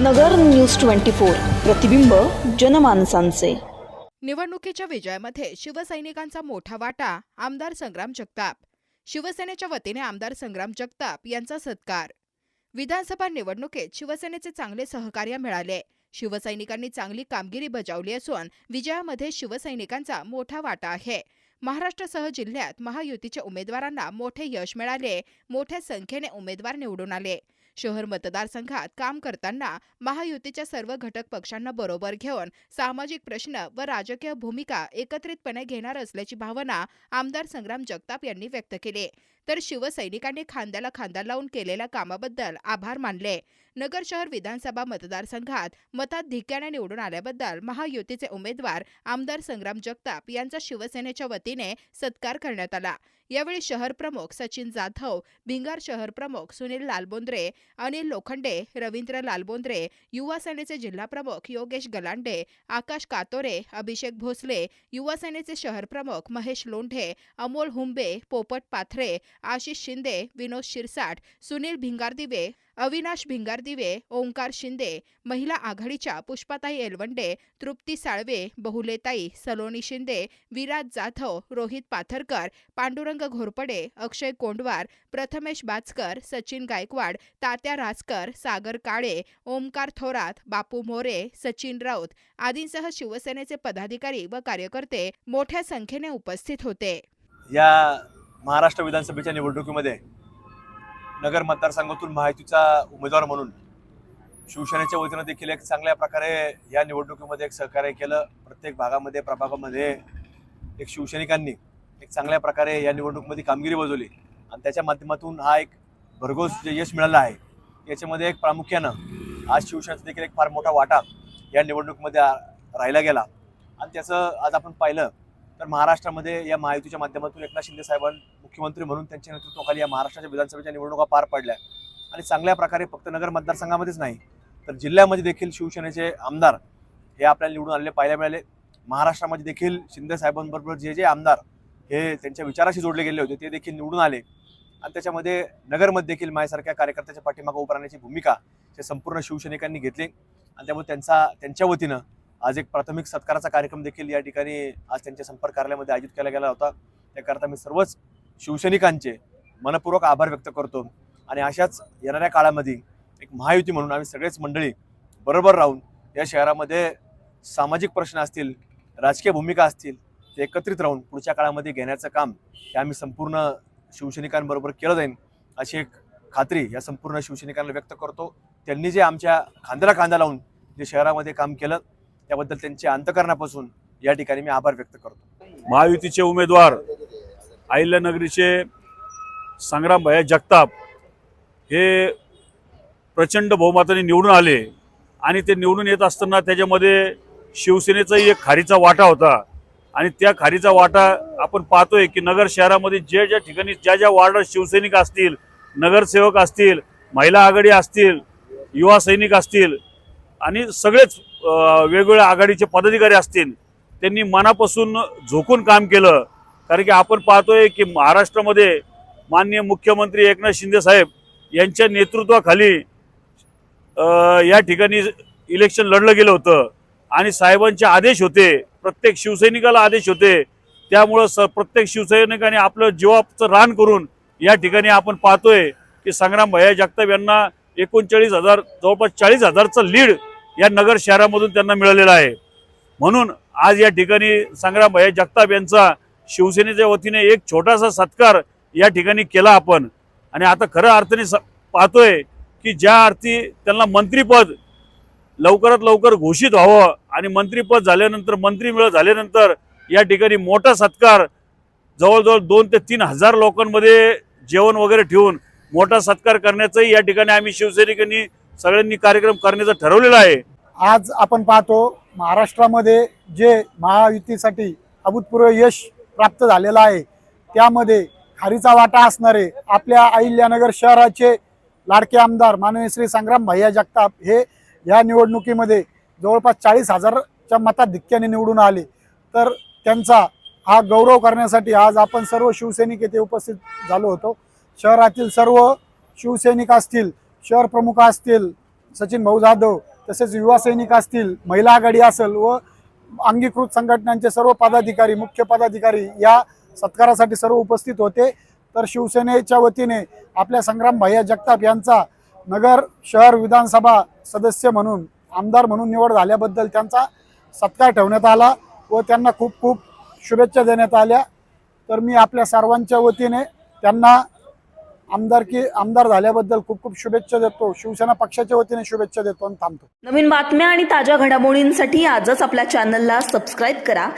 नगर news twenty four. प्रतिबिंब जनमानसांचे. निवडणुकीच्या विजयामध्ये शिवसैनिकांचा मोठा वाटा आमदार संग्राम जगताप. शिवसेनेच्या वतीने आमदार संग्राम जगताप यांचा सत्कार. विधानसभा निवडणुकीत शिवसेनेचे चांगले सहकार्य मिळाले. शिवसैनिकांनी चांगली कामगिरी बजावली असून विजयामध्ये शिवसैनिकांचा मोठा वाटा आहे. महाराष्ट्रासह जिल्ह्यात महायुतीच्या उमेदवारांना मोठे यश मिळाले मोठ्या संख्येने उमेदवार निवडून आले. शहर मतदारसंघात काम करताना महायुतीच्या सर्व घटक पक्षांना बरोबर घेऊन सामाजिक प्रश्न व राजकीय भूमिका एकत्रितपणे घेणार असल्याची भावना आमदार संग्राम जगताप यांनी व्यक्त केली. तर शिवसैनिकांनी खांद्याला खांदा लावून केलेल्या कामाबद्दल आभार मानले. नगर शहर विधानसभा मतदारसंघात मताधिक्याने निवडून आल्याबद्दल महायुतीचे उमेदवार आमदार संग्राम जगताप यांचा शिवसेनेच्या वतीने सत्कार करण्यात आला. यावेळी शहर प्रमुख सचिन जाधव भिंगार शहर प्रमुख सुनील लालबोंद्रे अनिल लोखंडे रवींद्र लालबोंद्रे युवा सेनेचे जिल्हा प्रमुख योगेश गलांडे आकाश कातोरे अभिषेक भोसले युवा सेनेचे शहर प्रमुख महेश लोंढे अमोल हुंबे पोपट पाथरे आशिष शिंदे विनोद शिरसाट सुनील भिंगारदिवे अविनाश भिंगारदिवे ओंकार शिंदे महिला आघाडीच्या पुष्पाताई एलवंडे तृप्ती साळवे बहुलेताई सलोनी शिंदे विराज जाधव रोहित पाथरकर पांडुरंग घोरपडे अक्षय कोंडवार प्रथमेश बाचकर सचिन गायकवाड तात्या राजकर सागर काळे ओमकार थोरात बापू मोरे सचिन राऊत आदींसह शिवसेनेचे पदाधिकारी व कार्यकर्ते मोठ्या संख्येने उपस्थित होते. या महाराष्ट्र विधानसभेच्या निवडणुकीमध्ये नगर मतदारसंघातून महायुतीचा उमेदवार म्हणून शिवसेनेच्या वतीनं देखील एक चांगल्या प्रकारे या निवडणुकीमध्ये एक सहकार्य केलं. प्रत्येक भागामध्ये प्रभागामध्ये एक शिवसैनिकांनी एक चांगल्या प्रकारे या निवडणुकीमध्ये कामगिरी बजवली. आणि त्याच्या माध्यमातून हा एक भरघोस जे यश मिळालं आहे याच्यामध्ये एक प्रामुख्यानं आज शिवसेनेचा देखील एक फार मोठा वाटा या निवडणुकीमध्ये राहिला गेला. आणि त्याचं आज आपण पाहिलं तर महाराष्ट्रामध्ये या महायुतीच्या माध्यमातून एकनाथ शिंदे साहेबांनी मुख्यमंत्री म्हणून त्यांच्या नेतृत्वाखाली या महाराष्ट्राच्या विधानसभेच्या निवडणुका पार पडल्या. आणि चांगल्या प्रकारे फक्त नगर मतदारसंघामध्येच नाही तर जिल्ह्यामध्ये देखील शिवसेनेचे आमदार हे आपल्याला निवडून आलेले पाहायला मिळाले. महाराष्ट्रामध्ये देखील शिंदे साहेबांबरोबर जे जे आमदार हे त्यांच्या विचाराशी जोडले गेले होते ते देखील निवडून आले. आणि त्याच्यामध्ये नगरमध्ये देखील माझ्यासारख्या कार्यकर्त्याच्या पाठीमागं उभारण्याची भूमिका हे संपूर्ण शिवसैनिकांनी घेतली. आणि त्यामुळे त्यांचा त्यांच्या वतीनं आज एक प्राथमिक सत्काराचा कार्यक्रम देखील या ठिकाणी आज त्यांच्या संपर्क कार्यालयामध्ये आयोजित केला गेला होता. त्याकरता मी सर्वच शिवसैनिकांचे मनपूर्वक आभार व्यक्त करतो. आणि अशाच येणाऱ्या काळामध्ये एक महायुती म्हणून आम्ही सगळेच मंडळी बरोबर राहून या शहरामध्ये सामाजिक प्रश्न असतील राजकीय भूमिका असतील ते एकत्रित राहून पुढच्या काळामध्ये घेण्याचं काम हे आम्ही संपूर्ण शिवसैनिकांबरोबर केलं जाईल अशी एक खात्री या संपूर्ण शिवसैनिकांना व्यक्त करतो. त्यांनी जे आमच्या खांद्याला खांदा लावून जे शहरामध्ये काम केलं त्याबद्दल त्यांच्या अंतकरणापासून या ठिकाणी मी आभार व्यक्त करतो. महायुतीचे उमेदवार अहिल्यानगरीचे संग्राम भैया जगताप हे प्रचंड बहुमताने निवडून आले आणि ते निवडून येत असताना त्याच्यामध्ये शिवसेनेचाही एक खारीचा वाटा होता. आणि त्या खारीचा वाटा आपण पाहतोय की नगर शहरामध्ये जे ज्या ठिकाणी ज्या ज्या वार्डात शिवसैनिक असतील नगरसेवक असतील महिला आघाडी असतील युवा सैनिक असतील आणि सगळेच वेगवेगळ्या आघाडीचे पदाधिकारी असतील त्यांनी मनापासून झोकून काम केलं. कारण की आपण पाहतोय की महाराष्ट्रामध्ये माननीय मुख्यमंत्री एकनाथ शिंदे साहेब यांच्या नेतृत्वाखाली या ठिकाणी इलेक्शन लढलं गेलं होतं. आणि साहेबांचे आदेश होते प्रत्येक शिवसैनिकाला आदेश होते. त्यामुळं स प्रत्येक शिवसैनिकाने आपलं जीवाचं रान करून या ठिकाणी आपण पाहतोय की संग्राम भैया जगताप यांना एकोणचाळीस हजार जवळपास चाळीस हजारचं लीड या नगर शहरामधून त्यांना मिळालेलं आहे. म्हणून आज या ठिकाणी संग्राम भैया जगताप यांचा शिवसेनेच्या वतीने एक छोटासा सत्कार या ठिकाणी केला आपण. आणि आता खरं अर्थाने स- पाहतोय की ज्या अर्थी त्यांना मंत्रीपद लवकरात लवकर घोषित व्हावं आणि मंत्रीपद झाल्यानंतर मंत्री मिळ झाल्यानंतर या ठिकाणी मोठा सत्कार जवळजवळ दोन ते तीन हजार लोकांमध्ये जेवण वगैरे ठेवून मोठा सत्कार करण्याचंही या ठिकाणी आम्ही शिवसैनिकांनी सगळ्यांनी कार्यक्रम करण्याचं ठरवलेलं आहे. आज आपण पाहतो महाराष्ट्रामध्ये जे महायुतीसाठी अभूतपूर्व यश प्राप्त झालेलं आहे त्यामध्ये खारीचा वाटा असणारे आपल्या अहिल्यानगर शहराचे लाडके आमदार माननीय श्री संग्राम भैया जगताप हे या निवडणुकीमध्ये जवळपास चाळीस हजारच्या मताधिक्याने निवडून आले. तर त्यांचा हा गौरव करण्यासाठी आज आपण सर्व शिवसैनिक येथे उपस्थित झालो होतो. शहरातील सर्व शिवसैनिक असतील शहर प्रमुख असतील सचिन भाऊ जाधव तसेच युवा सैनिक असतील महिला आघाडी असेल व अंगीकृत संघटनांचे सर्व पदाधिकारी मुख्य पदाधिकारी या सत्कारासाठी सर्व उपस्थित होते. तर शिवसेनेच्या वतीने आपल्या संग्राम भैया जगताप यांचा नगर शहर विधानसभा सदस्य म्हणून आमदार म्हणून निवड झाल्याबद्दल त्यांचा सत्कार ठेवण्यात आला व त्यांना खूप खूप शुभेच्छा देण्यात आल्या. तर मी आपल्या सर्वांच्या वतीने त्यांना आमदारकी आमदार झाल्याबद्दल खूप खूप शुभेच्छा देतो. शिवसेना पक्षाच्या वतीने शुभेच्छा देतो आणि थांबतो. नवीन बातम्या आणि ताज्या घडामोडींसाठी आजच आपल्या चॅनलला सबस्क्राईब करा.